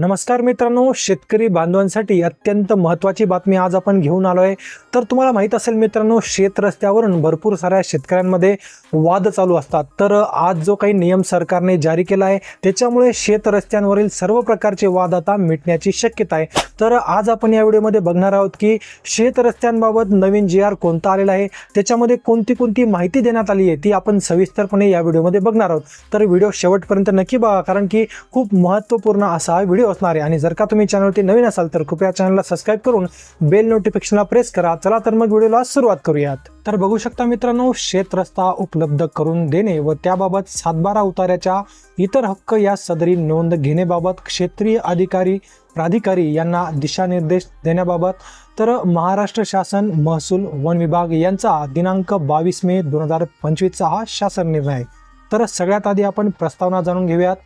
नमस्कार मित्रांनो शेतकरी बांधवांसाठी अत्यंत महत्त्वाची बातमी आज आपण घेऊन आलो आहे तर तुम्हाला माहीत असेल मित्रांनो शेत रस्त्यावरून भरपूर साऱ्या शेतकऱ्यांमध्ये वाद चालू असतात. तर आज जो काही नियम सरकारने जारी केला आहे त्याच्यामुळे शेत रस्त्यांवरील सर्व प्रकारचे वाद आता मिटण्याची शक्यता आहे. तर आज आपण या व्हिडिओमध्ये बघणार आहोत की शेत रस्त्यांबाबत नवीन जी आर कोणता आलेला आहे त्याच्यामध्ये कोणती कोणती माहिती देण्यात आली आहे ती आपण सविस्तरपणे या व्हिडिओमध्ये बघणार आहोत. तर व्हिडिओ शेवटपर्यंत नक्की बघा कारण की खूप महत्त्वपूर्ण असा हा व्हिडिओ. असणार. आहे आणि जर का तुम्ही चॅनलवरती नवीन असाल तर कृपया चॅनलला सबस्क्राईब करून बेल नोटिफिकेशनला प्रेस करा. चला तर मग व्हिडिओला सुरुवात करूयात. तर बघू शकता मित्रांनो शेत रस्ता उपलब्ध करून देणे व त्याबाबत सातबारा उतार्याच्या इतर हक्क या सदरी नोंद घेण्याबाबत क्षेत्रीय अधिकारी प्राधिकारी यांना दिशानिर्देश देण्याबाबत तर महाराष्ट्र शासन महसूल वन विभाग यांचा दिनांक बावीस मे दोन हजार पंचवीसचा हा शासन निर्णय. आहे तर सगळ्यात आधी आपण प्रस्तावना जाणून घेऊयात.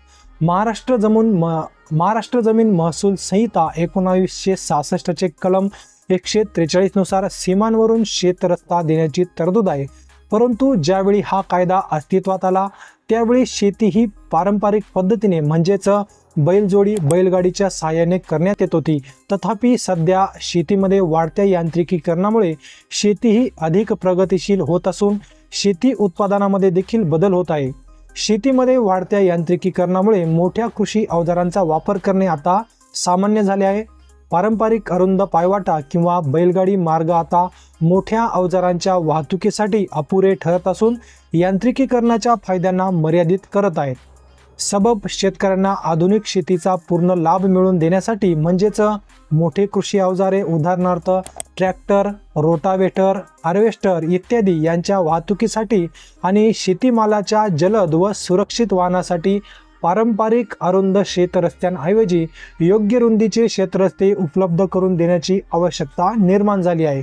महाराष्ट्र जमून म महाराष्ट्र जमीन महसूल संहिता एकोणावीसशे सहासष्टचे कलम एकशे त्रेचाळीसनुसार सीमांवरून शेतरस्ता देण्याची तरतूद आहे. परंतु ज्यावेळी हा कायदा अस्तित्वात आला त्यावेळी शेती ही पारंपरिक पद्धतीने म्हणजेच बैलजोडी बैलगाडीच्या सहाय्याने करण्यात येत होती. तथापि सध्या शेतीमध्ये वाढत्या यांत्रिकीकरणामुळे शेती ही अधिक प्रगतिशील होत असून शेती उत्पादनामध्ये देखील बदल होत आहे. शेतीमध्ये वाढत्या यांत्रिकीकरणामुळे मोठ्या कृषी अवजारांचा वापर करणे आता सामान्य झाले आहे. पारंपरिक अरुंद पायवाटा किंवा बैलगाडी मार्ग आता मोठ्या अवजारांच्या वाहतुकीसाठी अपुरे ठरत असून यांत्रिकीकरणाच्या फायद्यांना मर्यादित करत आहेत. सबब शेतकऱ्यांना आधुनिक शेतीचा पूर्ण लाभ मिळवून देण्यासाठी म्हणजेच मोठे कृषी अवजारे उदाहरणार्थ ट्रॅक्टर रोटावेटर हार्वेस्टर इत्यादी यांच्या वाहतुकीसाठी आणि शेतीमालाच्या जलद व सुरक्षित वाहनासाठी पारंपरिक अरुंद शेतरस्त्यांऐवजी योग्य रुंदीचे शेतरस्ते उपलब्ध करून देण्याची आवश्यकता निर्माण झाली आहे.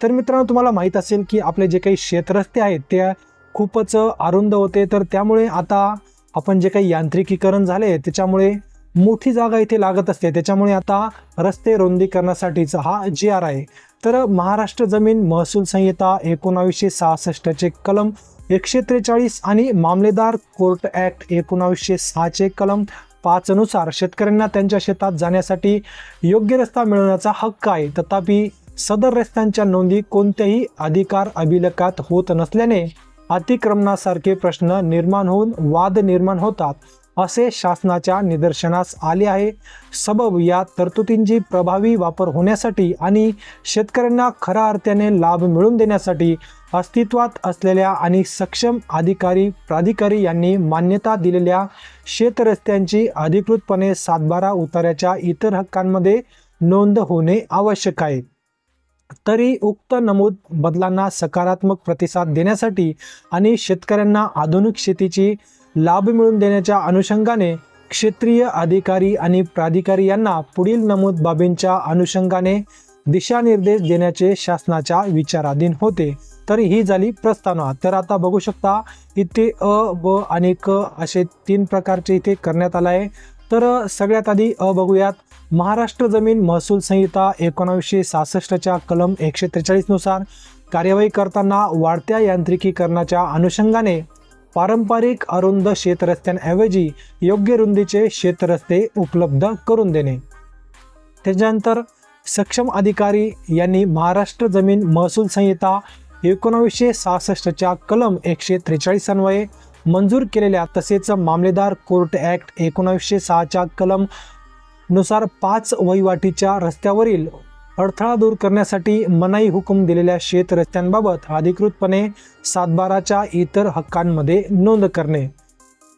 तर मित्रांनो तुम्हाला माहीत असेल की आपले जे काही शेतरस्ते आहेत ते खूपच अरुंद होते. तर त्यामुळे आता आपण जे काही यांत्रिकीकरण झाले त्याच्यामुळे मोठी जागा इथे लागत असते. त्याच्यामुळे आता रस्ते रुंदीकरणासाठीचा हा जी आर आहे. तर महाराष्ट्र जमीन महसूल संहिता एकोणावीसशे सहासष्टचे कलम एकशे त्रेचाळीस आणि मामलेदार कोर्ट ॲक्ट एकोणावीसशे सहाचे कलम पाचनुसार शेतकऱ्यांना त्यांच्या शेतात जाण्यासाठी योग्य रस्ता मिळवण्याचा हक्क आहे. तथापि सदर रस्त्यांच्या नोंदी कोणत्याही अधिकार अभिलेखात होत नसल्याने अतिक्रमणासारखे प्रश्न निर्माण होऊन वाद निर्माण होतात. असे शासनाच्या निदर्शनास आले आहे. सबब या तरतुदींची प्रभावी वापर होण्यासाठी आणि शेतकऱ्यांना खऱ्या अर्थाने लाभ मिळवून देण्यासाठी अस्तित्वात असलेल्या आणि सक्षम अधिकारी प्राधिकारी यांनी मान्यता दिलेल्या शेतरस्त्यांची अधिकृतपणे सातबारा उतार्याच्या इतर हक्कांमध्ये नोंद होणे आवश्यक आहे. तरी उक्त नमूद बदलांना सकारात्मक प्रतिसाद देण्यासाठी आणि शेतकऱ्यांना आधुनिक शेतीची लाभ मिळवून देण्याच्या अनुषंगाने क्षेत्रीय अधिकारी आणि प्राधिकारी यांना पुढील नमूद बाबींच्या अनुषंगाने दिशानिर्देश देण्याचे शासनाच्या विचाराधीन होते. तर ही झाली प्रस्तावना तर आता बघू शकता इथे अ ब आणि क असे तीन प्रकारचे इथे करण्यात आलं आहे. तर सगळ्यात आधी अ बघूयात. महाराष्ट्र जमीन महसूल संहिता एकोणावीसशे सहासष्टच्या कलम एकशे त्रेचाळीसनुसार कार्यवाही करताना वाढत्या यांत्रिकीकरणाच्या अनुषंगाने पारंपरिक अरुंद शेतरस्त्यांऐवजी योग्य रुंदीचे शेतरस्ते उपलब्ध करून देणे. त्याच्यानंतर सक्षम अधिकारी यांनी महाराष्ट्र जमीन महसूल संहिता एकोणावीसशे सहासष्टच्या कलम एकशे त्रेचाळीस अन्वये मंजूर केलेल्या तसेच मामलेदार कोर्ट ॲक्ट एकोणावीसशे सहाच्या कलमनुसार पाच वहिवाटीच्या रस्त्यावरील अडथळा दूर करण्यासाठी मनाई हुकूम दिलेल्या शेत रस्त्यांबाबत अधिकृतपणे सातबाराच्या इतर हक्कांमध्ये नोंद करणे.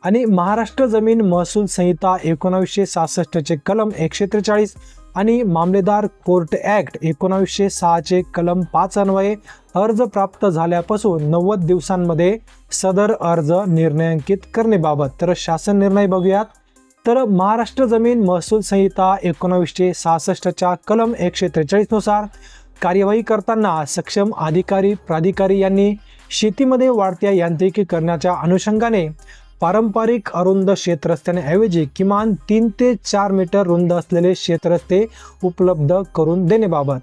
आणि महाराष्ट्र जमीन महसूल संहिता एकोणावीसशे सहासष्टचे कलम एकशे त्रेचाळीस आणि मामलेदार कोर्ट ॲक्ट एकोणावीसशे सहाचे कलम पाच अन्वये अर्ज प्राप्त झाल्यापासून नव्वद दिवसांमध्ये सदर अर्ज निर्णयांकित करणेबाबत तर शासन निर्णय बघूयात. तर महाराष्ट्र जमीन महसूल संहिता एकोणावीसशे सहासष्टच्या कलम एकशे त्रेचाळीसनुसार कार्यवाही करताना सक्षम अधिकारी प्राधिकारी यांनी शेतीमध्ये वाढत्या यांत्रिकीकरणाच्या अनुषंगाने पारंपरिक अरुंद शेतरस्त्यांऐवजी किमान तीन ते चार मीटर रुंद असलेले शेतरस्ते उपलब्ध करून देण्याबाबत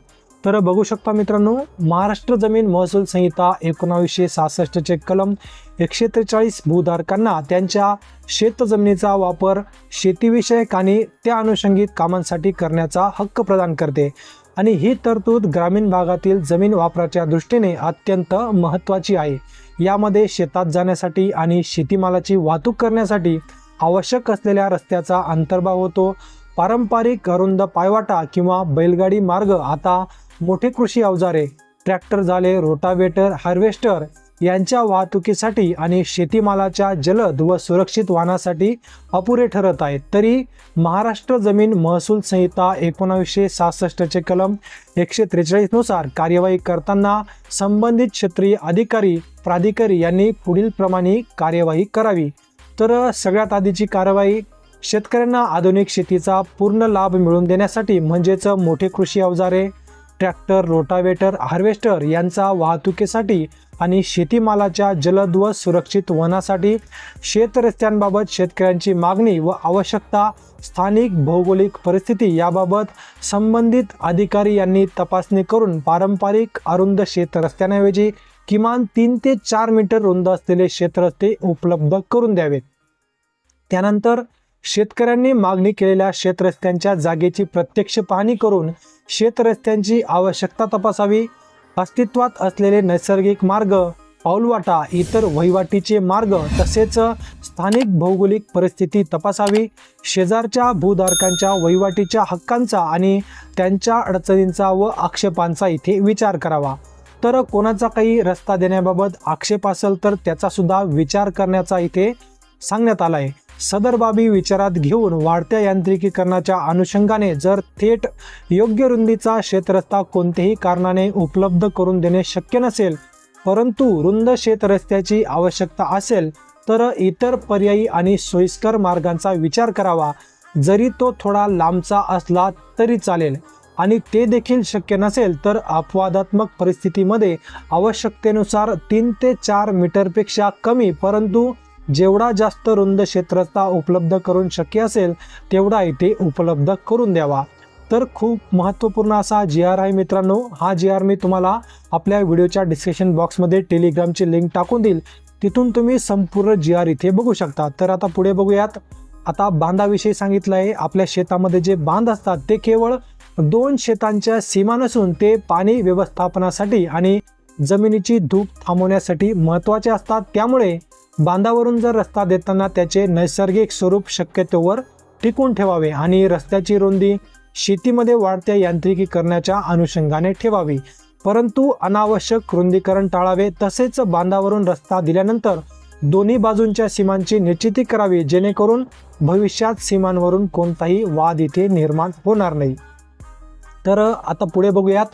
तर बघू शकता मित्रांनो महाराष्ट्र जमीन महसूल संहिता एकोणावीसशे सहासष्टचे कलम एकशे त्रेचाळीस भूधारकांना त्यांच्या शेतजमिनीचा वापर शेतीविषयक आणि त्या अनुषंगिक कामांसाठी करण्याचा हक्क प्रदान करते. आणि ही तरतूद ग्रामीण भागातील जमीन वापराच्या दृष्टीने अत्यंत महत्त्वाची आहे. यामध्ये शेतात जाण्यासाठी आणि शेतीमालाची वाहतूक करण्यासाठी आवश्यक असलेल्या रस्त्याचा अंतर्भाव होतो. पारंपरिक अरुंद पायवाटा किंवा बैलगाडी मार्ग आता मोठे कृषी अवजारे ट्रॅक्टर झाले रोटावेटर हार्वेस्टर यांच्या वाहतुकीसाठी आणि शेतीमालाच्या जलद व सुरक्षित वाहनासाठी अपुरे ठरत आहेत. तरी महाराष्ट्र जमीन महसूल संहिता एकोणावीसशे सहासष्टचे कलम एकशे त्रेचाळीसनुसार कार्यवाही करताना संबंधित क्षेत्रीय अधिकारी प्राधिकारी यांनी पुढील प्रमाणे कार्यवाही करावी. तर सगळ्यात आधीची कारवाई शेतकऱ्यांना आधुनिक शेतीचा पूर्ण लाभ मिळवून देण्यासाठी म्हणजेच मोठे कृषी अवजारे ट्रॅक्टर रोटावेटर हार्वेस्टर यांचा वाहतुकीसाठी आणि शेतीमालाच्या जलद व सुरक्षित वनासाठी शेतरस्त्यांबाबत शेतकऱ्यांची मागणी व आवश्यकता स्थानिक भौगोलिक परिस्थिती याबाबत संबंधित अधिकारी यांनी तपासणी करून पारंपरिक अरुंद शेतरस्त्यांऐवजी किमान तीन ते चार मीटर रुंद असलेले शेतरस्ते उपलब्ध करून द्यावेत. त्यानंतर शेतकऱ्यांनी मागणी केलेल्या शेतरस्त्यांच्या जागेची प्रत्यक्ष पाहणी करून शेतरस्त्यांची आवश्यकता तपासावी. अस्तित्वात असलेले नैसर्गिक मार्ग पाऊलवाटा इतर वहिवाटीचे मार्ग तसेच स्थानिक भौगोलिक परिस्थिती तपासावी. शेजारच्या भूधारकांच्या वहिवाटीच्या हक्कांचा आणि त्यांच्या अडचणींचा व आक्षेपांचा इथे विचार करावा. तर कोणाचा काही रस्ता देण्याबाबत आक्षेप असेल तर त्याचा सुद्धा विचार करण्याचा इथे सांगण्यात आला आहे सदर बाबी विचारात घेऊन वाढत्या यांत्रिकीकरणाच्या अनुषंगाने जर थेट योग्य रुंदीचा शेतरस्ता कोणत्याही कारणाने उपलब्ध करून देणे शक्य नसेल परंतु रुंद शेतरस्त्याची आवश्यकता असेल तर इतर पर्यायी आणि सोयीस्कर मार्गांचा विचार करावा. जरी तो थोडा लांबचा असला तरी चालेल आणि ते देखील शक्य नसेल तर अपवादात्मक परिस्थितीमध्ये आवश्यकतेनुसार तीन ते चार मीटरपेक्षा कमी परंतु जेवढा जास्त रुंद क्षेत्रता उपलब्ध करून शक्य असेल तेवढा इथे उपलब्ध करून द्यावा. तर खूप महत्त्वपूर्ण असा जी आर आहे मित्रांनो. हा जी आर मी तुम्हाला आपल्या व्हिडिओच्या डिस्क्रिप्शन बॉक्समध्ये टेलिग्रामची लिंक टाकून देईल. तिथून तुम्ही संपूर्ण जी आर इथे बघू शकता. तर आता पुढे बघूयात. आता बांधाविषयी सांगितलं आहे. आपल्या शेतामध्ये जे बांध असतात ते केवळ दोन शेतांच्या सीमा नसून ते पाणी व्यवस्थापनासाठी आणि जमिनीची धूप थांबवण्यासाठी महत्त्वाचे असतात. त्यामुळे बांधावरून जर रस्ता देताना त्याचे नैसर्गिक स्वरूप शक्यतोवर टिकून ठेवावे आणि रस्त्याची रुंदी शेतीमध्ये वाढत्या यांत्रिकीकरणाच्या अनुषंगाने ठेवावी. परंतु अनावश्यक रुंदीकरण टाळावे तसेच बांधावरून रस्ता दिल्यानंतर दोन्ही बाजूंच्या सीमांची निश्चिती करावी जेणेकरून भविष्यात सीमांवरून कोणताही वाद इथे निर्माण होणार नाही. तर आता पुढे बघूयात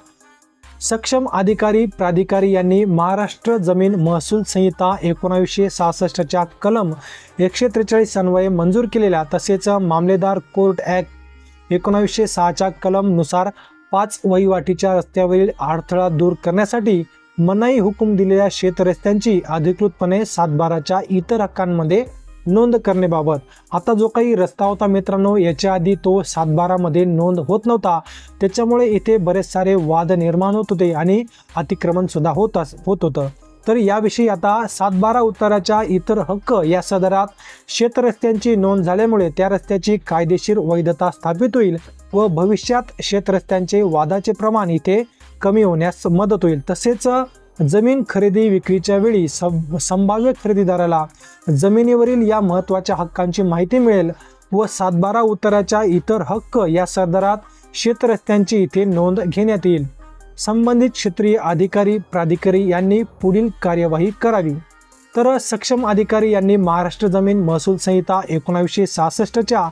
सक्षम अधिकारी प्राधिकारी यांनी महाराष्ट्र जमीन महसूल संहिता एकोणावीसशे सहासष्टच्या कलम एकशे त्रेचाळीस अन्वये मंजूर केलेल्या तसेच मामलेदार कोर्ट ॲक्ट एकोणावीसशे सहाच्या कलमनुसार पाच वहिवाटीच्या रस्त्यावरील अडथळा दूर करण्यासाठी मनाई हुकूम दिलेल्या शेतरस्त्यांची अधिकृतपणे सातबाराच्या इतर हक्कांमध्ये नोंद करण्याबाबत. आता जो काही रस्ता होता मित्रांनो याच्या आधी तो सातबारामध्ये नोंद होत नव्हता. त्याच्यामुळे इथे बरेच सारे वाद निर्माण होत होते आणि अतिक्रमणसुद्धा होत अस होत होतं. तर याविषयी आता सातबारा उत्तराच्या इतर हक्क या सदरात शेतरस्त्यांची नोंद झाल्यामुळे त्या रस्त्याची कायदेशीर वैधता स्थापित होईल व भविष्यात शेतरस्त्यांचे वादाचे प्रमाण इथे कमी होण्यास मदत होईल. तसेच जमीन खरेदी विक्रीच्या वेळी संभाव्य खरेदीदाराला जमिनीवरील या महत्त्वाच्या हक्कांची माहिती मिळेल व सातबारा उत्तराच्या इतर हक्क या सरदारात शेतरस्त्यांची इथे नोंद घेण्यात येईल. संबंधित क्षेत्रीय अधिकारी प्राधिकारी यांनी पुढील कार्यवाही करावी. तर सक्षम अधिकारी यांनी महाराष्ट्र जमीन महसूल संहिता एकोणावीसशे सहासष्टच्या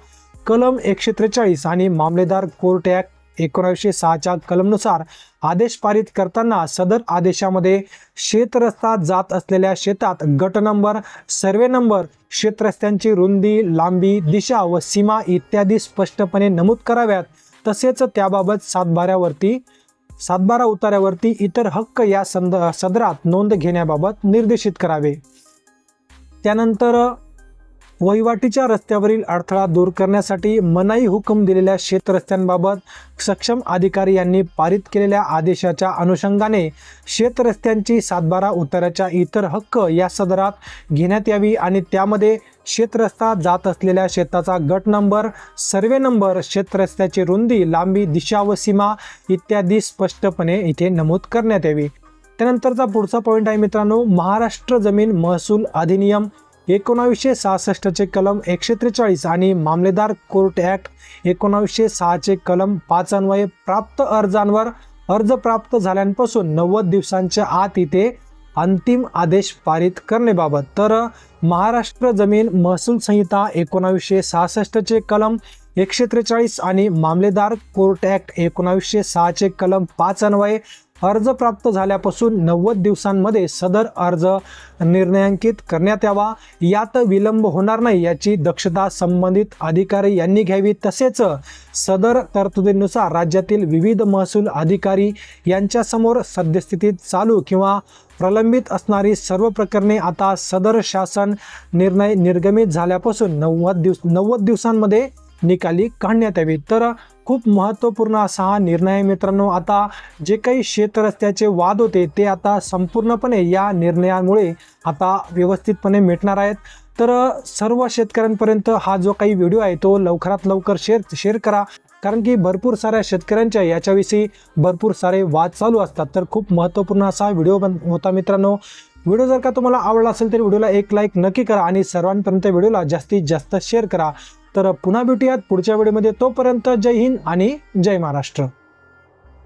कलम एकशे त्रेचाळीस आणि मामलेदार कोर्ट ॲक्ट एकोणावीसशे सहाच्या कलमनुसार आदेश पारित करताना सदर आदेशामध्ये शेतरस्ता जात असलेल्या शेतात गट नंबर सर्वे नंबर शेतरस्त्यांची रुंदी लांबी दिशा व सीमा इत्यादी स्पष्टपणे नमूद कराव्यात. तसेच त्याबाबत सातबाऱ्यावरती सातबारा उतार्यावरती इतर हक्क या संद सदरात नोंद घेण्याबाबत निर्देशित करावे. त्यानंतर वहिवाटीच्या रस्त्यावरील अडथळा दूर करण्यासाठी मनाई हुकूम दिलेल्या शेत रस्त्यांबाबत सक्षम अधिकारी यांनी पारित केलेल्या आदेशाच्या अनुषंगाने शेत रस्त्यांची सातबारा उताराच्या इतर हक्क या सदरात घेण्यात यावी आणि त्यामध्ये शेतरस्ता जात असलेल्या शेताचा गट नंबर सर्वे नंबर शेतरस्त्याची रुंदी लांबी दिशा व सीमा इत्यादी स्पष्टपणे इथे नमूद करण्यात यावी. त्यानंतरचा पुढचा पॉईंट आहे मित्रांनो महाराष्ट्र जमीन महसूल अधिनियम एकोणावीसशे सहासष्टचे कलम एकशे त्रेचाळीस आणि मामलेदार कोर्ट ॲक्ट एकोणावीसशे सहाचे कलम पाच अन्वये प्राप्त अर्जांवर अर्ज प्राप्त झाल्यापासून नव्वद दिवसांच्या आत इथे अंतिम आदेश पारित करण्याबाबत. तर महाराष्ट्र जमीन महसूल संहिता एकोणावीसशे सहासष्टचे कलम एकशे त्रेचाळीस आणि मामलेदार कोर्ट ॲक्ट एकोणावीसशे सहाचे कलम पाच अन्वये अर्ज प्राप्त झाल्यापासून नव्वद दिवसांमध्ये सदर अर्ज निर्णयांकित करण्यात यावा. यात विलंब होणार नाही याची दक्षता संबंधित अधिकारी यांनी घ्यावी. तसेच सदर तरतुदीनुसार राज्यातील विविध महसूल अधिकारी यांच्यासमोर सद्यस्थितीत चालू किंवा प्रलंबित असणारी सर्व प्रकरणे आता सदर शासन निर्णय निर्गमित झाल्यापासून नव्वद दिवस नव्वद दिवसांमध्ये निकाली काढण्यात यावी. तर खूप महत्त्वपूर्ण असा हा निर्णय आहे मित्रांनो. आता जे काही शेतरस्त्याचे वाद होते ते आता संपूर्णपणे या निर्णयामुळे आता व्यवस्थितपणे मिटणार आहेत. तर सर्व शेतकऱ्यांपर्यंत हा जो काही व्हिडिओ आहे तो लवकरात लवकर शेअर शेअर करा. कारण की भरपूर साऱ्या शेतकऱ्यांच्या याच्याविषयी भरपूर सारे वाद चालू असतात. तर खूप महत्त्वपूर्ण असा व्हिडिओ बन होता मित्रांनो. व्हिडिओ जर का तुम्हाला आवडला असेल तर व्हिडिओला एक लाईक नक्की करा आणि सर्वांपर्यंत व्हिडिओला जास्तीत जास्त शेअर करा. तर पुन्हा भेटूयात पुढच्या वेळेमध्ये. तोपर्यंत जय हिंद आणि जय महाराष्ट्र.